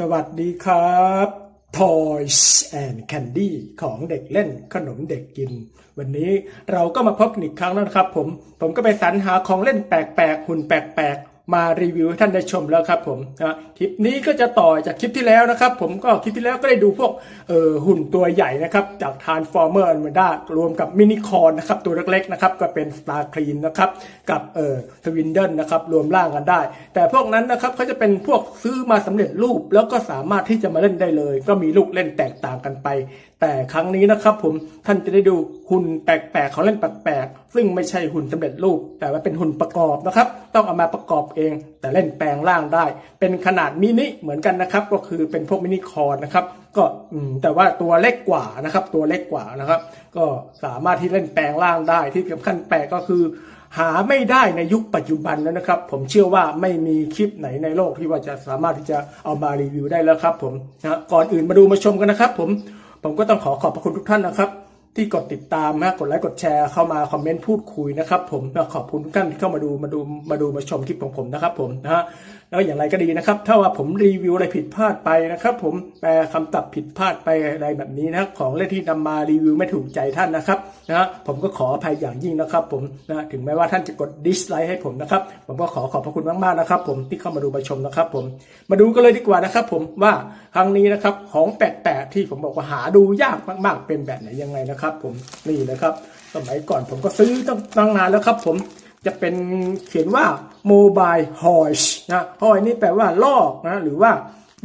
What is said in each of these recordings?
สวัสดีครับ Toys and Candy ของเด็กเล่นขนมเด็กกิน วันนี้เราก็มาพบกันอีกครั้งแล้วนะครับผม ผมก็ไปสรรหาของเล่นแปลกๆ หุ่นแปลกๆ มารีวิวให้ท่านได้ชมแล้วครับผมนะคลิปนี้ก็จะต่อจากคลิปที่แล้วนะครับ ผมก็คลิปที่แล้วก็ได้ดูพวกเอ่อหุ่นตัวใหญ่นะครับจาก Transformer a n m a d a รวมกับมินิคอนนะครับตัวเล็กๆนะครับก็เป็น Star Clean นะครับกับเอ่อทวินเดิลนะครับรวมร่างกันได้ แต่พวกนั้นนะครับเขาจะเป็นพวกซื้อมาสำเร็จรูป แล้วก็สามารถที่จะมาเล่นได้เลย ก็มีลูกเล่นแตกต่างกันไป แต่ครั้งนี้นะครับผมท่านจะได้ดูหุ่นแปลกๆของเล่นแปลกๆซึ่งไม่ใช่หุ่นสำเร็จรูป แต่ว่าเป็นหุ่นประกอบนะครับ ต้องเอามาประกอบเอง แต่เล่นแปลงร่างได้ เป็นขนาดมินิเหมือนกันนะครับ ก็คือเป็นพวกมินิคอร์นะครับก็แต่ว่าตัวเล็กกว่านะครับ ตัวเล็กกว่านะครับ ก็สามารถที่เล่นแปลงร่างได้ที่สำคัญแปลกก็คือ หาไม่ได้ในยุคปัจจุบันแล้วนะครับ ผมเชื่อว่าไม่มีคลิปไหนในโลกที่ว่าจะสามารถที่จะเอามารีวิวได้แล้วครับ ผมนะก่อนอื่นมาดูมาชมกันนะครับ ผม ผมก็ต้องขอขอบพระคุณทุกท่านนะครับ ที่กดติดตามนะกดไลค์กดแชร์เข้ามาคอมเมนต์พูดคุยนะครับ ผมนะขอบคุณทุกท่านที่เข้ามาดูมาดูมาดูมาชมคลิปของผมนะครับ ผมนะฮะ แล้วอย่างไรก็ดีนะครับ ถ้าว่าผมรีวิวอะไรผิดพลาดไปนะครับ ผมแปลคำตับผิดพลาดไปอะไรแบบนี้นะของเล่นที่นำมารีวิวไม่ถูกใจท่านนะครับนะผมก็ขออภัยอย่างยิ่งนะครับ ผมนะถึงแม้ว่าท่านจะกดดิสไลค์ให้ผมนะครับ ผมก็ขอขอบพระคุณมากๆนะครับ ผมที่เข้ามาดูมาชมนะครับ ผมมาดูกันเลยดีกว่านะครับ ผมว่าครั้งนี้นะครับของแปลกๆที่ผมบอกว่าหาดูยากมากๆเป็นแบบไหนยังไงนะครับ ผมนี่นะครับ สมัยก่อนผมก็ซื้อตั้งนานแล้วครับ ผม จะเป็นเขียนว่า mobile horse นะ horse นี่แปลว่าลอกนะหรือว่า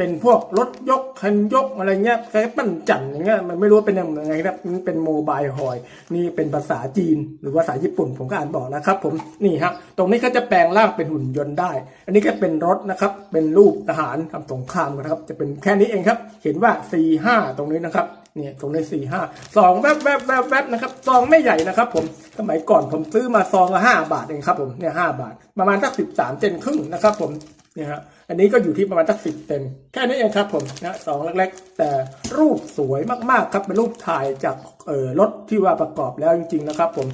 เป็นพวกรถยกคันยกอะไรเงี้ยคล้ายปั้นจันอย่างเงี้ยมันไม่รู้เป็นยังไงครันี่เป็นโมบายฮอย นี่เป็นภาษาจีน หรือภาษาญี่ปุ่นผมก็อ่านบอกนะครับ ผมนี่ครับตรงนี้เขาจะแปลงร่างเป็นหุ่นยนต์ได้ อันนี้ก็เป็นรถนะครับ เป็นรูปทหารทำสงครามนะครับ จะเป็นแค่นี้เองครับ เห็นว่า4 5ตรงนี้นะครับ เนี่ยตรงในสี่ห้าซองแวบแวบแวบแวบนะครับซองไม่ใหญ่นะครับ ผมสมัยก่อนผมซื้อมาซองละห้าบาทเองครับผมเนี่ยห้าบาท ประมาณสักสิบสามเซนครึ่งนะครับ ผมเนี่ยฮะอันนี้ก็อยู่ที่ประมาณสักสิบเซนแค่นี้เองครับผมนะซองเล็กๆ แต่รูปสวยมากๆครับเป็นรูปถ่ายจากเอ่อรถที่ว่าประกอบแล้วจริงๆนะครับผม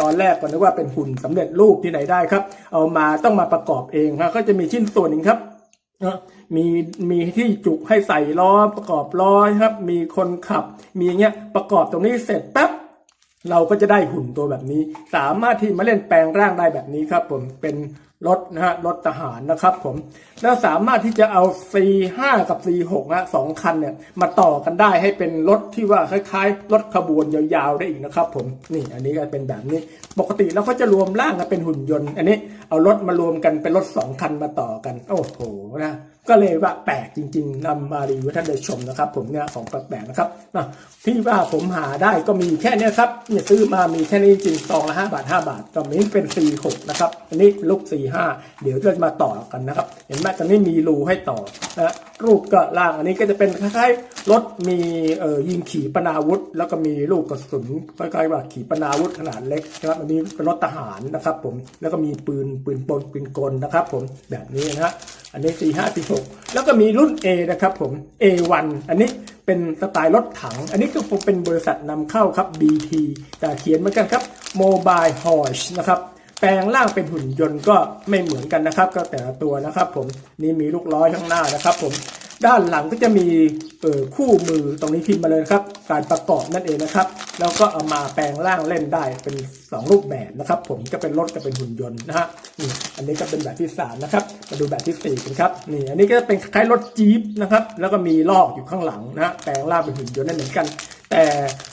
ตอนแรกก็นึกว่าเป็นหุ่นสำเร็จรูปที่ไหนได้ครับ เอามาต้องมาประกอบเองครับก็จะมีชิ้นส่วนหนึ่งครับ นะมีมีที่จุให้ใส่ล้อประกอบล้อครับ มีคนขับ มีอย่างเงี้ยประกอบตรงนี้เสร็จปั๊บ เราก็จะได้หุ่นตัวแบบนี้ สามารถที่มาเล่นแปลงร่างได้แบบนี้ครับ ผมเป็นรถนะฮะรถทหารนะครับผมแล้วสามารถที่จะเอา C5 กับ C6 นะสองคันเนี่ยมาต่อกันได้ให้เป็นรถที่ว่าคล้ายๆรถขบวนยาวๆได้อีกนะครับผมนี่อันนี้ก็เป็นแบบนี้ ปกติแล้วเขาจะรวมร่างกันเป็นหุ่นยนต์ อันนี้เอารถมารวมกันเป็นรถสองคันมาต่อกัน โอ้โหนะ ก็เลยว่าแปลกจริงๆนำมารีวิวท่านได้ชมนะครับ ผมเนี่ยของแปลกๆนะครับนะที่ว่าผมหาได้ก็มีแค่นี้ครับเนี่ยซื้อมามีแค่นี้จริงๆซองละห้าบาทห้าบาทก็มีเป็น C6 นะครับอันนี้ลูก C5 เดี๋ยวเราจะมาต่อกันนะครับ เห็นไหมตอนนี้มีรูให้ต่อนะรูปก็ล่างอันนี้ก็จะเป็นคล้ายๆรถมีเอ่อยิงขีปนาวุธ แล้วก็มีลูกกระสุนคล้ายๆว่าขีปนาวุธขนาดเล็กนะครับอันนี้เป็นรถทหารนะครับ ผมแล้วก็มีปืนปืนปนปืนกลนะครับ ผมแบบนี้นะฮะ อันนี้4 5 4 6แล้วก็มีรุ่น A นะครับผม A1 อันนี้เป็นสไตล์รถถัง อันนี้ก็เป็นบริษัทนำเข้าครับ BT แต่เขียนเหมือนกันครับ Mobile Horse นะครับแปลงร่างเป็นหุ่นยนต์ก็ไม่เหมือนกันนะครับ ก็แต่ละตัวนะครับ ผมนี่มีลูกล้อข้างหน้านะครับ ผม ด้านหลังก็จะมีคู่มือตรงนี้พิมพ์มาเลยครับ การประกอบนั่นเองนะครับ แล้วก็เอามาแปลงร่างเล่นได้เป็นสองรูปแบบนะครับ ผมก็เป็นรถกับเป็นหุ่นยนต์นะฮะนี่อันนี้ก็เป็นแบบที่สามนะครับ มาดูแบบที่สี่กันครับนี่อันนี้ก็เป็นคล้ายรถจี๊ปนะครับแล้วก็มีลอกอยู่ข้างหลังนะฮะแปลงร่างเป็นหุ่นยนต์นั่นเหมือนกัน แต่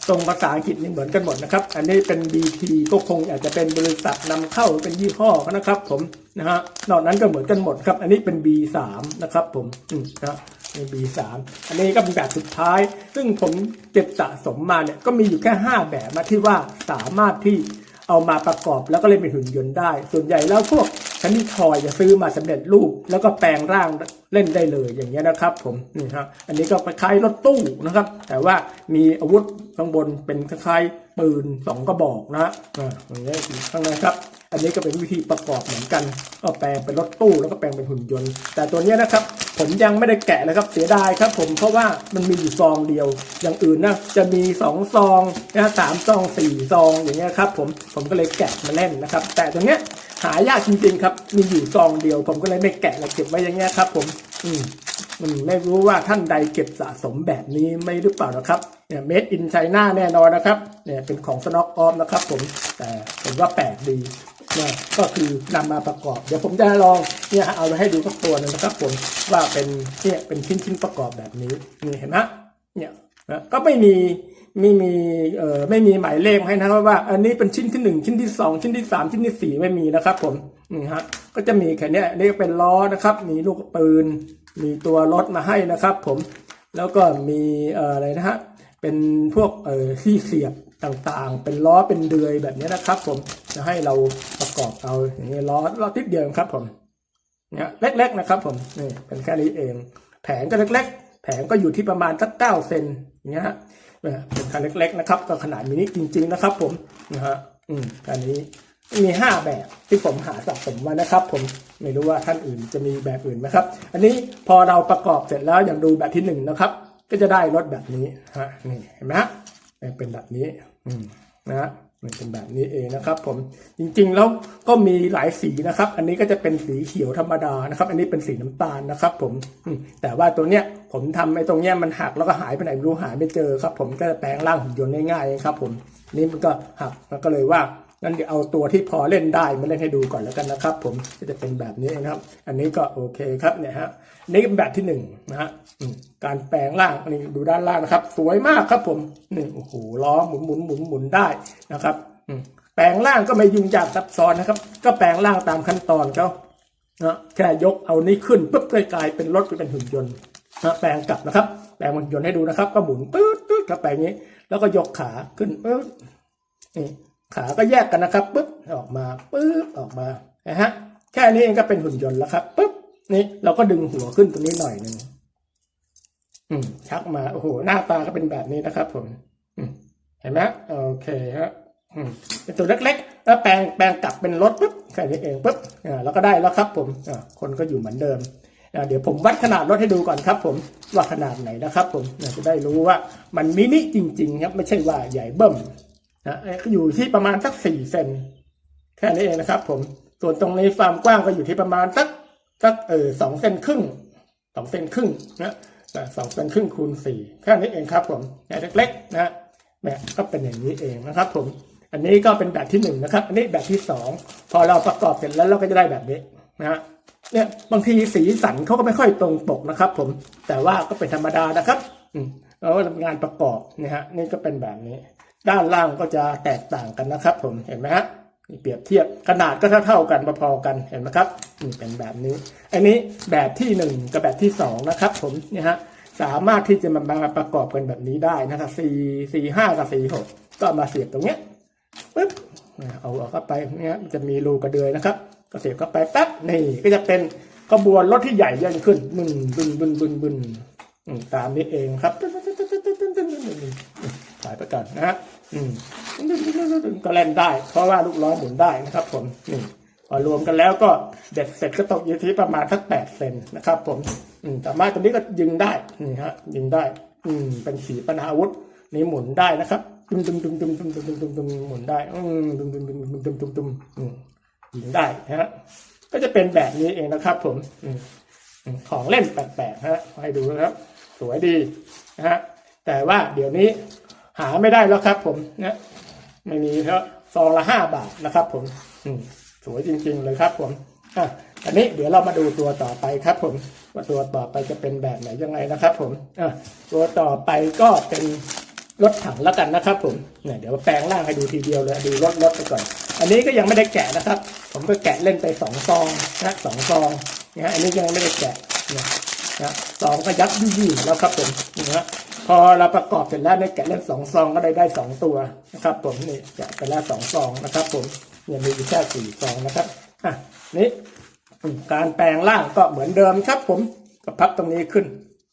ตรงภาษาอังกฤษนี่เหมือนกันหมดนะครับ อันนี้เป็น BT ก็คงอาจจะเป็นบริษัทนำเข้าเป็นยี่ห้อนะครับ ผมนะฮะนอกนั้นก็เหมือนกันหมดครับ อันนี้เป็น B3 นะครับ ผมอืมนะ ในี่ B3 อันนี้ก็เป็นแบบสุดท้าย ซึ่งผมเก็บสะสมมาเนี่ยก็มีอยู่แค่ 5 แบบมาที่ว่าสามารถที่เอามาประกอบแล้วก็เล่นเป็นหุ่นยนต์ได้ ส่วนใหญ่แล้วพวกคันนี้ทอยจะซื้อมาสำเร็จรูป แล้วก็แปลงร่างเล่นได้เลยอย่างเงี้ยนะครับ ผมนี่ครับอันนี้ก็คล้ายรถตู้นะครับ แต่ว่ามีอาวุธข้างบนเป็นคล้ายปืนสองกระบอกนะอ่าอย่างเงี้ยข้างในครับ อันนี้ก็เป็นวิธีประกอบเหมือนกันก็แปลงเป็นรถตู้แล้วก็แปลงเป็นหุ่นยนต์ แต่ตัวนี้นะครับผมยังไม่ได้แกะเลยครับเสียดายครับ ผมเพราะว่ามันมีอยู่ซองเดียว อย่างอื่นนะจะมีสองซองนะสามซองสี่ซองอย่างเงี้ยครับผมผมก็เลยแกะมาเล่นนะครับ แต่ตรงเนี้ยหายากจริงๆครับ มีอยู่ซองเดียว ผมก็เลยไม่แกะเลยเก็บไว้อย่างเงี้ยครับ ผม อืมอืมไม่รู้ว่าท่านใดเก็บสะสมแบบนี้ไม่หรือเปล่านะครับเนี่ยเมดอินไชน่าแน่นอนนะครับเนี่ยเป็นของสน็อกออฟนะครับ ผมแต่ผมว่าแปลกดี นี่ยก็คือนำมาประกอบ เดี๋ยวผมจะลองเนี่ยเอาไปให้ดูสักตัวหนึงนะครับผมว่าเป็นเนี่ยเป็นชิ้นชิ้นๆประกอบแบบนี้นี่เห็นไหมเนี่ยนะก็ไม่มีไม่มีเอ่อไม่มีหมายเลขให้นะครับว่า อันนี้เป็นชิ้นที่หนึ่งชิ้นที่สองชิ้นที่สามชิ้นที่สี่ไม่มีนะครับ ผมนี่ฮะก็จะมีแค่เนี้ยอันนี่ก็เป็นล้อนะครับ มีลูกปืน มีตัวรถมาให้นะครับ ผมแล้วก็มีเอ่ออะไรนะฮะเป็นพวกเอ่อที่เสียบต่างๆ เป็นล้อเป็นเดือยแบบนี้นะครับ ผมจะให้เรา กอบเอาอย่างนี้ล้อล้อทิศเดียวครับผมเนี่ยเล็กๆนะครับผมนี่เป็นแค่นี้เอง แผงก็เล็ก ๆ แผงก็อยู่ที่ประมาณสักเก้าเซนอย่างเงี้ยฮะเป็นคันเล็ก ๆ นะครับ ก็ขนาดมินิจริง ๆ นะครับ ผมนะฮะอืมคันนี้มีห้าแบบที่ผมหาสะสมมานะครับ ผมไม่รู้ว่าท่านอื่นจะมีแบบอื่นไหมครับ อันนี้พอเราประกอบเสร็จแล้วอย่างดูแบบที่หนึ่งนะครับ ก็จะได้รถแบบนี้ฮะนี่เห็นไหมฮะเป็นแบบนี้ อืมนะฮะ มันเป็นแบบนี้เองนะครับ ผมจริงๆแล้วก็มีหลายสีนะครับ อันนี้ก็จะเป็นสีเขียวธรรมดานะครับ อันนี้เป็นสีน้ำตาลนะครับ ผมแต่ว่าตัวเนี้ยผมทำไอ้ตรงเนี้ยมันหักแล้วก็หายไปไหนไม่รู้หายไม่เจอครับ ผมก็จะแปลงร่างหุ่นยนต์ง่ายๆครับ ผมนี่มันก็หักมันก็เลยว่า งั้นเดี๋ยวเอาตัวที่พอเล่นได้มาเล่นให้ดูก่อนแล้วกันนะครับ ผมก็จะเป็นแบบนี้นะครับ อันนี้ก็โอเคครับเนี่ยฮะนี่เป็นแบบที่หนึ่งนะฮะการแปลงร่างนนี้ดูด้านล่างนะครับ สวยมากครับผมนี่โอ้โหล้อหมุนหมุนหมุนหมุนได้นะครับแปลงร่างก็ไม่ยุ่งยากซับซ้อนนะครับ ก็แปลงร่างตามขั้นตอนเขานะแค่ยกเอานี้ขึ้นปุ๊บก็กลายเป็นรถเป็นหุ่นยนต์นะแปลงกลับนะครับ แปลงหุ่นยนต์ให้ดูนะครับ ก็หมุนปื๊ดปื๊ดครับแปลงนี้ แล้วก็ยกขาขึ้นปื๊ดนี่ ขาก็แยกกันนะครับปุ๊บออกมาปุ๊บออกมานะฮะแค่นี้เองก็เป็นหุ่นยนต์แล้วครับปุ๊บนี่เราก็ดึงหัวขึ้นตรงนี้หน่อยหนึ่งอืมชักมาโอ้โหหน้าตาก็เป็นแบบนี้นะครับ ผมเห็นไหมโอเคฮะเป็นตัวเล็กๆ แล้วแปลงแปลงกลับเป็นรถปุ๊บแค่นี้เองปุ๊บอ่าแล้วก็ได้แล้วครับ ผมอ่าคนก็อยู่เหมือนเดิมอ่าเดี๋ยวผมวัดขนาดรถให้ดูก่อนครับ ผมว่าขนาดไหนนะครับ ผมจะได้รู้ว่ามันมินิจริง ๆ ครับ ไม่ใช่ว่าใหญ่เบิ่ม นะอยู่ที่ประมาณสักสี่เซนแค่นี้เองนะครับ ผมส่วนตรงนี้ความกว้างก็อยู่ที่ประมาณสักสักเออสองเซนครึ่งสองเซนครึ่งนะสองเซนครึ่งคูณสี่แค่นี้เองครับ ผมเนี่เล็กๆนะแบบก็เป็นอย่างนี้เองนะครับ ผม อันนี้ก็เป็นแบบที่หนึ่งนะครับ อันนี้แบบที่สองพอเราประกอบเสร็จแล้วเราก็จะได้แบบนี้นะฮะเนี่ยบางทีสีสันเขาก็ไม่ค่อยตรงปกนะครับ ผมแต่ว่าก็เป็นธรรมดานะครับ อืมแล้วงานประกอบนี่ยฮะนี่ก็เป็นแบบนี้ ด้านล่างก็จะแตกต่างกันนะครับ ผมเห็นไหมฮะนี่เปรียบเทียบขนาดก็เท่าๆกันพอๆกันเห็นไหมครับนี่เป็นแบบนี้ อันนี้แบบที่หนึ่งกับแบบที่สองนะครับ ผมเนี่ยฮะสามารถที่จะมามาประกอบกันแบบนี้ได้นะครับสี่สี่ห้ากับสี่หกก็มาเสียบตรงเนี้ยปึ๊บเอาออกเข้าไปเนี่ยจะมีรูกระเดือยนะครับ ก็เสียบเข้าไปปั๊บนี่ก็จะเป็นขบวนรถที่ใหญ่ยิ่งขึ้นบึนบึนบึนบึนบึนตามนี้เองครับ สายประกันนะฮะอืมก็เล่นได้ เพราะว่าลูกล้อหมุนได้นะครับ ผมนี่พอรวมกันแล้วก็เด็ดเสร็จก็ตกอยู่ที่ประมาณสักแปดเซนนะครับ ผมอืมแต่ม้ตัวนี้ก็ยิงได้นี่ฮะ ยิงได้ อืม เป็นขีปนาวุธนี่หมุนได้นะครับตุ้มตุ้มตุ้มตุ้มตุ้มตุ้มตุ้มตุ้มหมุนได้อืมตุ้มตุ้มตุ้มตุ้มตุ้มตุ้มตุ้มยิงได้นะฮะ ก็จะเป็นแบบนี้เองนะครับผมอืมอืมของเล่นแปลกๆฮะให้ดูนะครับ สวยดีนะฮะแต่ว่าเดี๋ยวนี้ หาไม่ได้แล้วครับ ผมเนะไม่มีแล้วซองละห้าบาทนะครับผมอืมสวยจริง ๆ เลยครับ ผมอะอันนี้เดี๋ยวเรามาดูตัวต่อไปครับ ผมว่าตัวต่อไปจะเป็นแบบไหนยังไงนะครับ ผมอะตัวต่อไปก็เป็นรถถังแล้วกันนะครับ ผมเนี่ยเดี๋ยวแปลงร่างให้ดูทีเดียวเลยดูรถรถไปก่อน อันนี้ก็ยังไม่ได้แกะนะครับ ผมก็แกะเล่นไปสองซองนะสองซองนะอันนี้ยังไม่ได้แกะนะนะซองก็ยัดยี่ๆแล้วครับผมนะ พอเราประกอบเสร็จแล้วเนี่ยแกะเล่นสองซองก็ได้ได้สองตัวนะครับ ผมนี่แกะไปแล้วสองซองนะครับ ผมเนี่ยมีอยู่แค่สี่ซองนะครับอะนี่การแปลงร่างก็เหมือนเดิมครับ ผมก็พับตรงนี้ขึ้น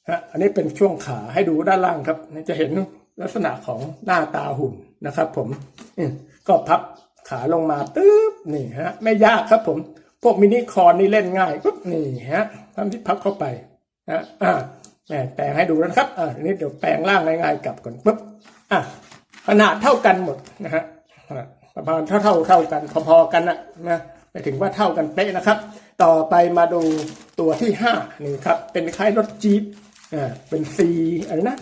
ฮะอันนี้เป็นช่วงขาให้ดูด้านล่างครับจะเห็นลักษณะของหน้าตาหุ่นนะครับ ผมอืก็พับขาลงมาตึ๊บนี่ฮะ ไม่ยากครับ ผม พวกมินิคอนนี่เล่นง่ายปุ๊บนี่ฮะทำที่พับเข้าไปนะอ่า แหม่แปลงให้ดูนะครับอ่าทีนี้เดี๋ยวแปลงร่างง่ายๆกลับก่อนปุ๊บอะขนาดเท่ากันหมดนะฮะประมาณเท่าเท่าเท่ากันพอๆกันนะนะไปถึงว่าเท่ากันเป๊ะนะครับ ต่อไปมาดูตัวที่ห้านี่ครับเป็นคล้ายรถจี๊ปอ่าเป็น C อะไรนะ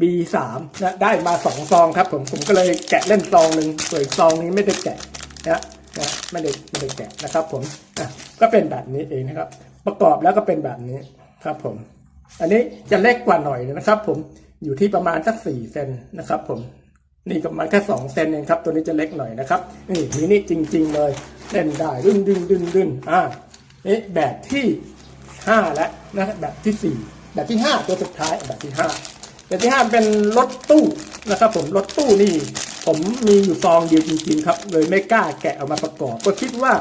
B สามนะได้มาสองซองครับผมผมก็เลยแกะเล่นซองหนึ่งส่วนซองนี้ไม่ได้แกะนะนะไม่ได้ไม่ได้แกะนะครับผมอะก็เป็นแบบนี้เองนะครับ ประกอบแล้วก็เป็นแบบนี้ครับผม อันนี้จะเล็กกว่าหน่อยนะครับ ผมอยู่ที่ประมาณสักสี่เซนนะครับ ผมนี่ประมาณแค่สองเซนเองครับ ตัวนี้จะเล็กหน่อยนะครับนี่มินิจริง ๆ เลยเล่นได้ดึงดึงดึงดึงอ่านี่แบบที่ห้าแล้วนะแบบที่สี่แบบที่ห้าตัวสุดท้ายแบบที่ห้าแบบที่ห้าเป็นรถตู้นะครับ ผมรถตู้นี่ผมมีอยู่ซองเดียวจริง ๆ ครับ เลยไม่กล้าแกะออกมาประกอบ ก็คิดว่า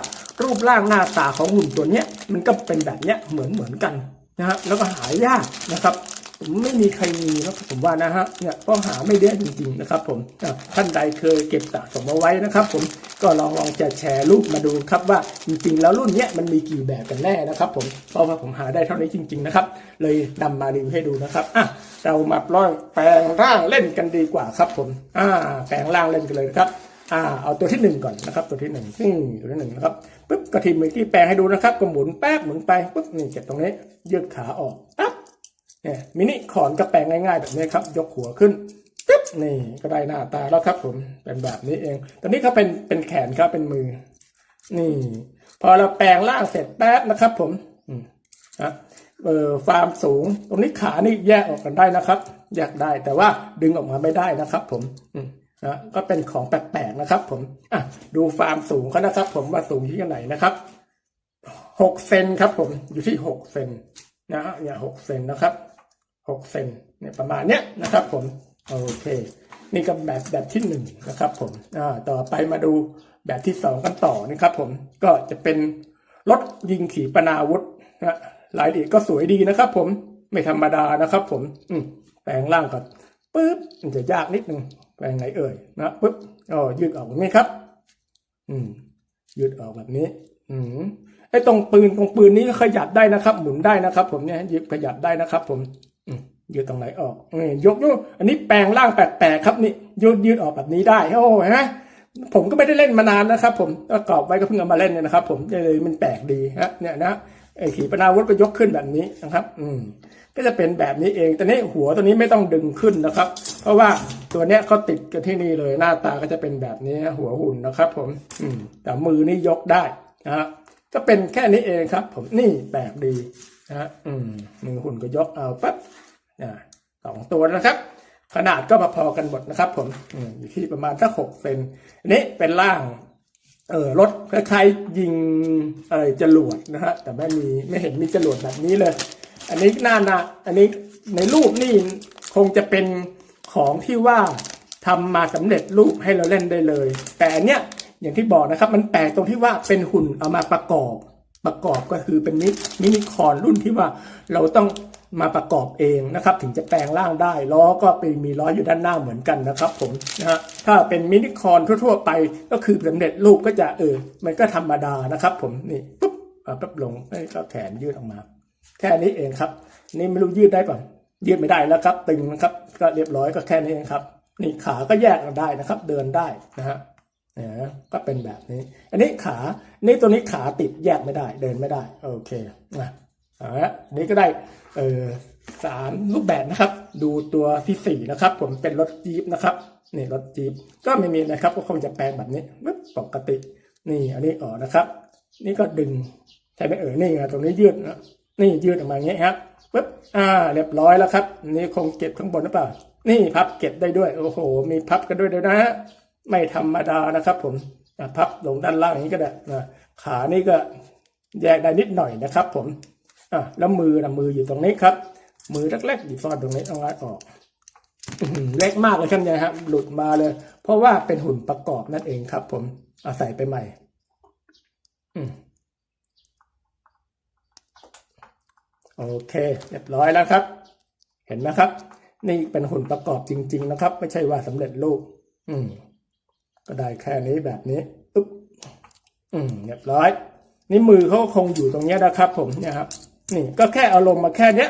รูปร่างหน้าตาของหุ่นตัวเนี้ยมันก็เป็นแบบเนี้ยเหมือนเหมือนกัน นะฮะแล้วก็หายากนะครับ ผมไม่มีใครมีนะผมว่านะฮะเนี่ยก็หาไม่ได้จริงๆนะครับ ผมท่านใดเคยเก็บสะสมเอาไว้นะครับ ผมก็ลองลองจะแชร์รูปมาดูครับว่าจริงๆ แล้วรุ่นเนี้ยมันมีกี่แบบกันแน่นะครับ ผมเพราะว่าผมหาได้เท่านี้จริง ๆนะครับ เลยนำมารีวิวให้ดูนะครับอะเรามาลองแปลงร่างเล่นกันดีกว่าครับ ผมอ่าแปลงร่างเล่นกันเลยนะครับ อ่าเอาตัวที่หนึ่งก่อนนะครับ ตัวที่หนึ่งตัวที่หนึ่งนะครับปุ๊บกระทิมมือที่แปลงให้ดูนะครับก็หมุนแป๊บหมุนไปปุ๊บนี่เก็บตรงนี้ยืดขาออกปั๊บเนี่ยมินิขอนกระแปลงง่ายๆแบบนี้ครับ ยกหัวขึ้นปึ๊บนี่ก็ได้หน้าตาแล้วครับผมเป็นแบบนี้เอง ตอนนี้ก็เป็นเป็นแขนครับเป็นมือ นี่ พอเราแปลงร่างเสร็จแป๊บนะครับ ผมอืมนะเอ่อความสูง ตรงนี้ขานี่แยกออกกันได้นะครับ แยกได้แต่ว่าดึงออกมาไม่ได้นะครับ ผม อืม นะก็เป็นของแปลกๆนะครับ ผมอะดูความสูงเขานะครับ ผมว่าสูงที่ไหนนะครับหกเซนครับ ผมอยู่ที่หกเซนนะฮะเนี่ยหกเซนนะครับหกเซนเนี่ยประมาณเนี้ยนะครับ ผมโอเค นี่ก็แบบแบบที่หนึ่งนะครับ ผมอ่าต่อไปมาดูแบบที่สองกันต่อนะครับ ผมก็จะเป็นรถยิงขีปนาวุธนะรายละเอียดก็สวยดีนะครับ ผมไม่ธรรมดานะครับ ผม อืแปลงร่างก่อนปึ๊บมันจะยากนิดนึง แปลงไหนเอ่ยนะปึ๊บอ๋อยืดออกแบบนี้ครับ อืม ยืดออกแบบนี้ อืมไอ้ตรงปืนตรงปืนนี้ก็ขยับได้นะครับ หมุนได้นะครับ ผมเนี่ยยืดขยับได้นะครับ ผมอืมยืดตรงไหนออกนี่ยกยกอันนี้แปลงร่างแปลกๆครับนี่ยืดยืดออกแบบนี้ได้โอ้เห็นไหมผมก็ไม่ได้เล่นมานานนะครับ ผมก็กอบไว้ก็เพิ่งเอามาเล่นเนี่ยนะครับ ผมเลยมันแปลกดีฮะเนี่ยนะไอ้ขีปนาวุธก็ยกขึ้นแบบนี้นะครับ อืม ก็จะเป็นแบบนี้เองแต่นี้หัวตัวนี้ไม่ต้องดึงขึ้นนะครับ เพราะว่าตัวเนี้ยเขาติดกันที่นี่เลยหน้าตาก็จะเป็นแบบนี้หัวหุ่นนะครับ ผมอืมแต่มือนี่ยกได้นะฮะก็เป็นแค่นี้เองครับ ผมนี่แปลกดีนะฮะอืมมือหุ่นก็ยกเอาปั๊บอ่าสองตัวนะครับ ขนาดก็พอๆกันหมดนะครับ ผมอืมอยู่ที่ประมาณสักหกเซนอันนี้เป็นร่างเออรถคล้ายๆยิงอะไรจรวดนะฮะแต่ไม่มีไม่เห็นมีจรวดแบบนี้เลย อันนี้น่านะอันนี้ในรูปนี่คงจะเป็นของที่ว่าทำมาสำเร็จรูปให้เราเล่นได้เลย แต่อันเนี้ยอย่างที่บอกนะครับ มันแปลกตรงที่ว่าเป็นหุ่นเอามาประกอบ ประกอบก็คือเป็นมิมินิคอนรุ่นที่ว่าเราต้องมาประกอบเองนะครับ ถึงจะแปลงร่างได้ล้อก็ไปมีล้ออยู่ด้านหน้าเหมือนกันนะครับ ผมนะฮะถ้าเป็นมินิคอนทั่ว ๆ ไปก็คือสำเร็จรูปก็จะเออมันก็ธรรมดานะครับ ผมนี่ปุ๊บปั๊บลงก็แขนยืดออกมา แค่นี้เองครับ นี่ไม่รู้ยืดได้ป่ะยืดไม่ได้แล้วครับตึงนะครับ ก็เรียบร้อยก็แค่นี้เองครับ นี่ขาก็แยกกันได้นะครับ เดินได้นะฮะเนี่ยก็เป็นแบบนี้ อันนี้ขา นี่ตัวนี้ขาติดแยกไม่ได้ เดินไม่ได้ โอเคนะอาละนี่ก็ได้เออสามรูปแบบนะครับ ดูตัวที่สี่นะครับ ผมเป็นรถจี๊ปนะครับนี่รถจี๊ปก็ไม่มีนะครับ ก็คงจะแปลงแบบนี้ปึ๊บปกติ นี่ อันนี้ออกนะครับ นี่ก็ดึงใช่ไหมเออนี่ไงตรงนี้ยืดนะ นี่ยืดออกมาอย่างเงี้ยครับปึ๊บอ่าเรียบร้อยแล้วครับนี่คงเก็บข้างบนหรือเปล่า นี่พับเก็บได้ด้วย โอ้โห มีพับกันด้วยดี๋ยนะฮะไม่ธรรมดานะครับผมพับลงด้านล่างอย่างนี้ก็ได้นะขานี่ก็แยกได้นิดหน่อยนะครับผมอะแล้วมือนะมืออยู่ตรงนี้ครับ มือเล็กๆอยู่ซ่อนตรงนี้เอางัดออกเล็กมากเลยครับเนี่ยครับหลุดมาเลย เพราะว่าเป็นหุ่นประกอบนั่นเองครับ ผมเอาใส่ไปใหม่ อืม โอเค เรียบร้อยแล้วครับ เห็นไหมครับ นี่เป็นหุ่นประกอบจริง ๆ นะครับ ไม่ใช่ว่าสำเร็จรูป อืม ก็ได้แค่นี้แบบนี้อึ๊บอืม เรียบร้อย นี่มือเขาก็คงอยู่ตรงเนี้ยนะครับ ผมเนี่ยครับ นี่ก็แค่เอาลงมาแค่เนี้ย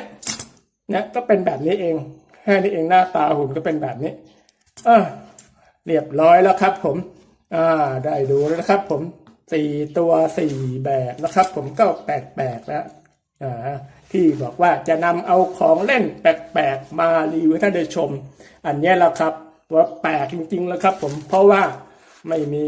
เนี่ยก็เป็นแบบนี้เอง แค่นี้เองหน้าตาหุ่นก็เป็นแบบนี้ เออเรียบร้อยแล้วครับ ผม อ่า ได้ดูแล้วนะครับ ผมสี่ตัวสี่แบบนะครับ ผมก็แปลกๆแล้วอ่า ที่บอกว่าจะนำเอาของเล่นแปลกๆมารีวิวให้ท่านได้ชม อันนี้แหละครับว่าแปลกจริงๆแล้วครับผมเพราะว่าไม่มี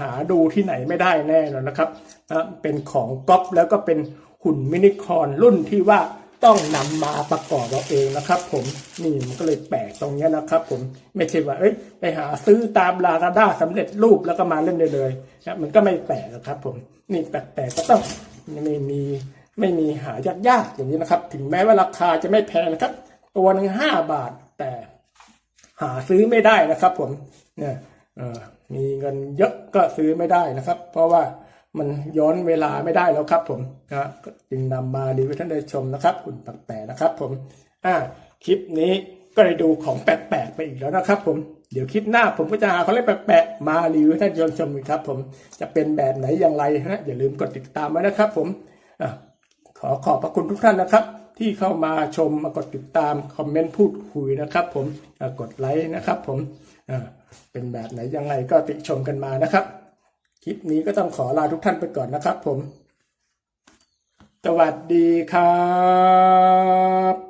หาดูที่ไหนไม่ได้แน่นอนนะครับนะเป็นของก๊อปแล้วก็เป็นหุ่นมินิคอนรุ่นที่ว่าต้องนำมาประกอบเราเองนะครับ ผมนี่มันก็เลยแปลกตรงนี้นะครับ ผมไม่ใช่ว่าเอ้ยไปหาซื้อตามลาซาด้าสำเร็จรูปแล้วก็มาเล่นได้เลยนะมันก็ไม่แปลกนะครับ ผมนี่แปลกๆก็ต้องไม่มี ไม่มีหายากๆอย่างนี้นะครับ ถึงแม้ว่าราคาจะไม่แพงนะครับ ตัวหนึ่งห้าบาทแต่หาซื้อไม่ได้นะครับ ผมเนี่ยมีเงินเยอะก็ซื้อไม่ได้นะครับ เพราะว่ามันย้อนเวลาไม่ได้แล้วครับ ผมนะจึงนำมาดีให้ท่านได้ชมนะครับ คุณปักแปะนะครับ ผมอ่าคลิปนี้ก็ได้ดูของแปลกๆไปอีกแล้วนะครับ ผมเดี๋ยวคลิปหน้าผมก็จะหาของเล่นแปลกๆมารีวิวให้ท่านชมอีกครับ ผมจะเป็นแบบไหนอย่างไรนะอย่าลืมกดติดตามไว้นะครับ ผมอะ ขอขอบพระคุณทุกท่านนะครับ ที่เข้ามาชมมากดติดตามคอมเมนต์พูดคุยนะครับ ผมกดไลค์นะครับ ผมเป็นแบบไหนยังไงก็ติชมกันมานะครับ คลิปนี้ก็ต้องขอลาทุกท่านไปก่อนนะครับ ผม สวัสดีครับ